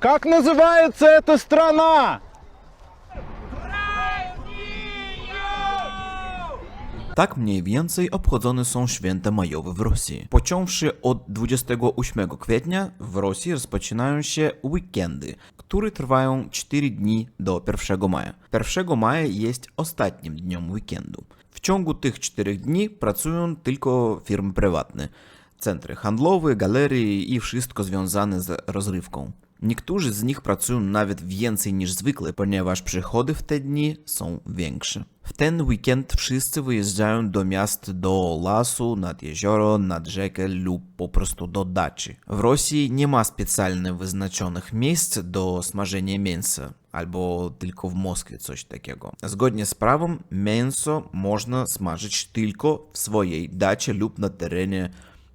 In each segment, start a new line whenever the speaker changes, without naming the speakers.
Как называется эта страна?
Tak mniej więcej obchodzone są święta majowe w Rosji. Począwszy od 28 kwietnia w Rosji rozpoczynają się weekendy, które trwają 4 dni do 1 maja. 1 maja jest ostatnim dniem weekendu. W ciągu tych 4 dni pracują tylko firmy prywatne, centry handlowe, galerie i wszystko związane z rozrywką. Niektórzy z nich pracują nawet więcej niż zwykle, ponieważ przychody w te dni są większe. W ten weekend wszyscy wyjeżdżają do miast, do lasu, nad jezioro, nad rzekę lub po prostu do daczy. W Rosji nie ma specjalnie wyznaczonych miejsc do smażenia mięsa, albo tylko w Moskwie coś takiego. Zgodnie z prawem, mięso można smażyć tylko w swojej dacie lub na terenie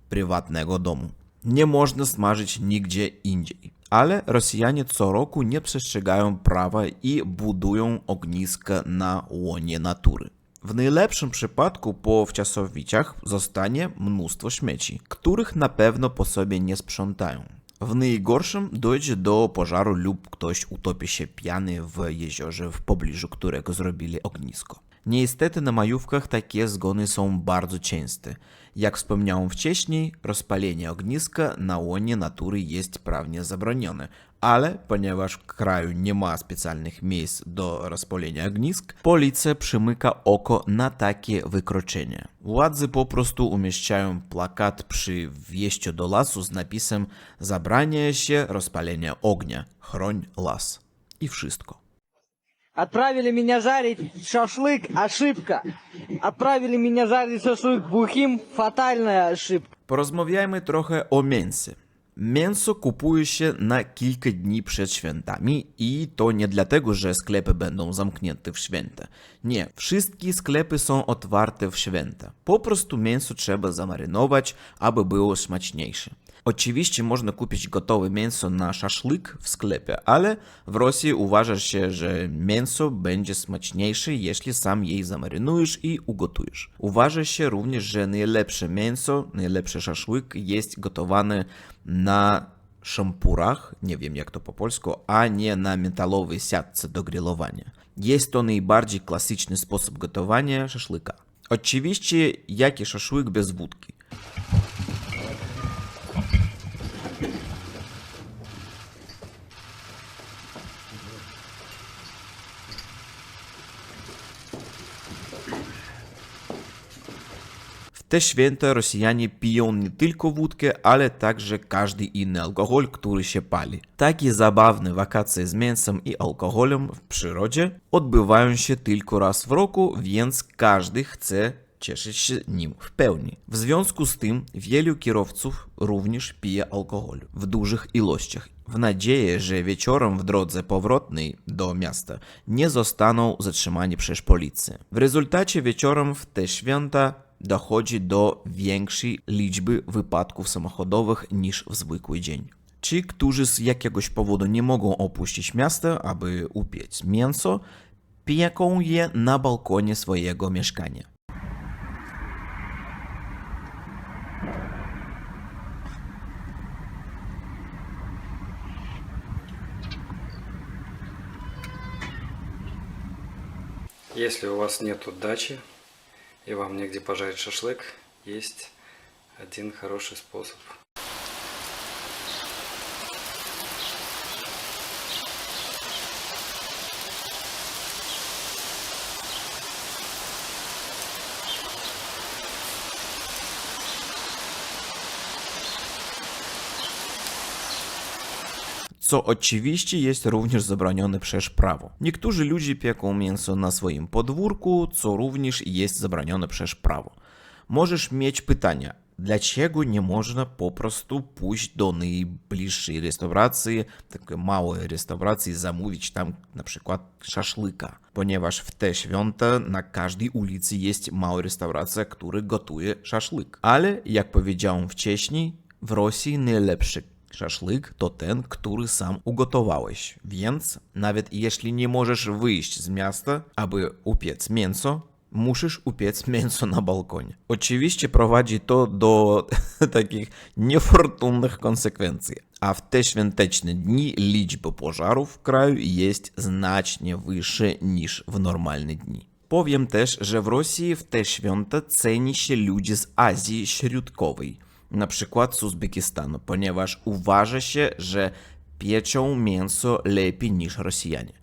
prywatnego domu. Nie można smażyć nigdzie indziej. Ale Rosjanie co roku nie przestrzegają prawa i budują ogniska na łonie natury. W najlepszym przypadku po wczasowiciach zostanie mnóstwo śmieci, których na pewno po sobie nie sprzątają. W najgorszym dojdzie do pożaru lub ktoś utopi się pijany w jeziorze, w pobliżu którego zrobili ognisko. Niestety na majówkach takie zgony są bardzo częste. Jak wspomniałem wcześniej, rozpalenie ogniska na łonie natury jest prawnie zabronione, ale ponieważ w kraju nie ma specjalnych miejsc do rozpalenia ognisk, policja przymyka oko na takie wykroczenia. Władze po prostu umieszczają plakat przy wjeździe do lasu z napisem Zabrania się rozpalenia ognia, chroń las. I wszystko.
Отправили меня жарить шашлык, ошибка. Отправили меня жарить шашлык бухим, фатальная ошибка.
Porozmawiajmy trochę o mięsie. Mięso kupuje się na kilka dni przed świętami i to nie dlatego, że sklepy będą zamknięte w święta. Nie, wszystkie sklepy są otwarte w święta. Po prostu mięso trzeba zamarynować, aby było smaczniejsze. Oczywiście można kupić gotowe mięso na szaszłyk w sklepie, ale w Rosji uważa się, że mięso będzie smaczniejsze, jeśli sam jej zamarynujesz i ugotujesz. Uważa się również, że najlepsze mięso, najlepszy szaszłyk jest gotowane na szampurach, nie wiem jak to po polsku, a nie na metalowej siatce do grillowania. Jest to najbardziej klasyczny sposób gotowania szaszłyka. Oczywiście, jaki szaszłyk bez wódki? Te święta Rosjanie piją nie tylko wódkę, ale także każdy inny alkohol, który się pali. Takie zabawne wakacje z mięsem i alkoholem w przyrodzie odbywają się tylko raz w roku, więc każdy chce cieszyć się nim w pełni. W związku z tym wielu kierowców również pije alkohol w dużych ilościach w nadziei, że wieczorem w drodze powrotnej do miasta nie zostaną zatrzymani przez policję. W rezultacie wieczorem w te święta dochodzi do większej liczby wypadków samochodowych niż w zwykły dzień. Ci, którzy z jakiegoś powodu nie mogą opuścić miasta, aby upiec mięso, pieką je na balkonie swojego mieszkania.
Если у вас нету дачи и вам негде пожарить шашлык, есть один хороший способ.
Co oczywiście jest również zabronione przez prawo. Niektórzy ludzie pieką mięso na swoim podwórku, co również jest zabronione przez prawo. Możesz mieć pytania, dlaczego nie można po prostu pójść do najbliższej restauracji, takiej małej restauracji, zamówić tam na przykład szaszłyka, ponieważ w te święta na każdej ulicy jest mała restauracja, która gotuje szaszłyk. Ale jak powiedziałem wcześniej, w Rosji najlepszy Szaszłyk to ten, który sam ugotowałeś, więc nawet jeśli nie możesz wyjść z miasta, aby upiec mięso, musisz upiec mięso na balkonie. Oczywiście prowadzi to do takich niefortunnych konsekwencji, A w te świąteczne dni liczba pożarów w kraju jest znacznie wyższa niż w normalne dni. Powiem też, że w Rosji w te święta ceni się ludzi z Azji Środkowej, na przykład z Uzbekistanu, ponieważ uważa się, że pieczą mięso lepiej niż Rosjanie.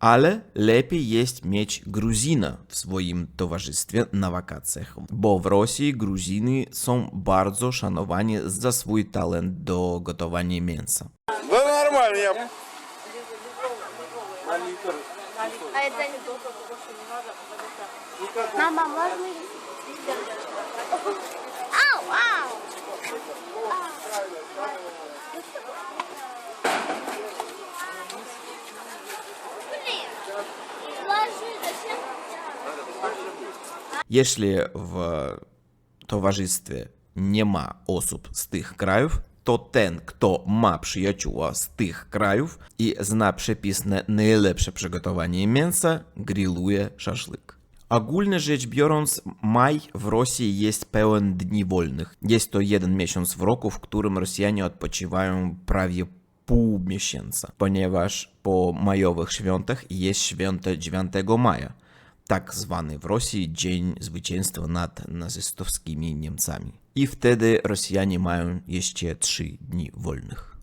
Ale lepiej jest mieć Gruzina w swoim towarzystwie na wakacjach, bo w Rosji Gruziny są bardzo szanowani za swój talent do gotowania mięsa.
Да нормально, я
А это не Мама, можно? Ау, ау! Блин, ложи, зачем?
W towarzystwie nie ma osób z tych krajów, to ten, kto ma przyjaciół z tych krajów i zna przepis na najlepsze przygotowanie mięsa, grilluje szaszłyk. Ogólnie rzecz biorąc, maj w Rosji jest pełen dni wolnych. Jest to jeden miesiąc w roku, w którym Rosjanie odpoczywają prawie pół miesiąca, ponieważ po majowych świątach jest święto 9 maja tak zwany w Rosji Dzień Zwycięstwa nad nazistowskimi Niemcami. I wtedy Rosjanie mają jeszcze trzy dni wolnych.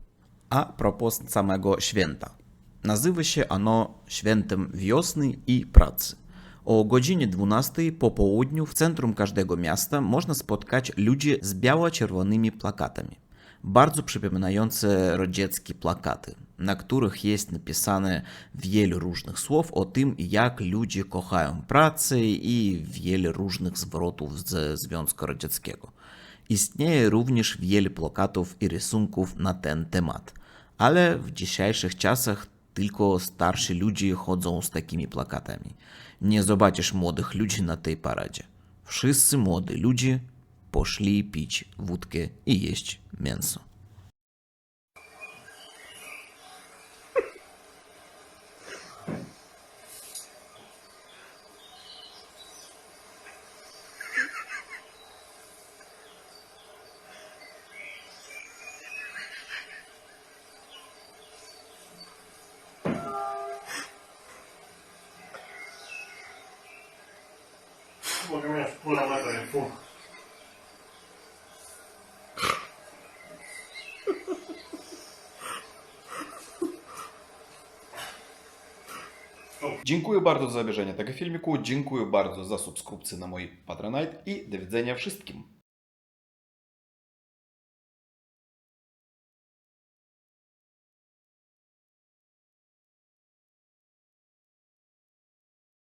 A propos samego święta. Nazywa się ono Świętem Wiosny i Pracy. O godzinie 12 po południu w centrum każdego miasta można spotkać ludzi z biało-czerwonymi plakatami. Bardzo przypominające radzieckie plakaty, na których jest napisane wiele różnych słów o tym, jak ludzie kochają pracę i wiele różnych zwrotów ze Związku Radzieckiego. Istnieje również wiele plakatów i rysunków na ten temat, ale w dzisiejszych czasach tylko starsi ludzie chodzą z takimi plakatami. Nie zobaczysz młodych ludzi na tej paradzie. Wszyscy młodzi ludzie poszli pić wódkę i jeść mięso.
Dziękuję bardzo za obejrzenie tego filmiku, dziękuję bardzo za subskrypcję na mój Patronite i do widzenia wszystkim.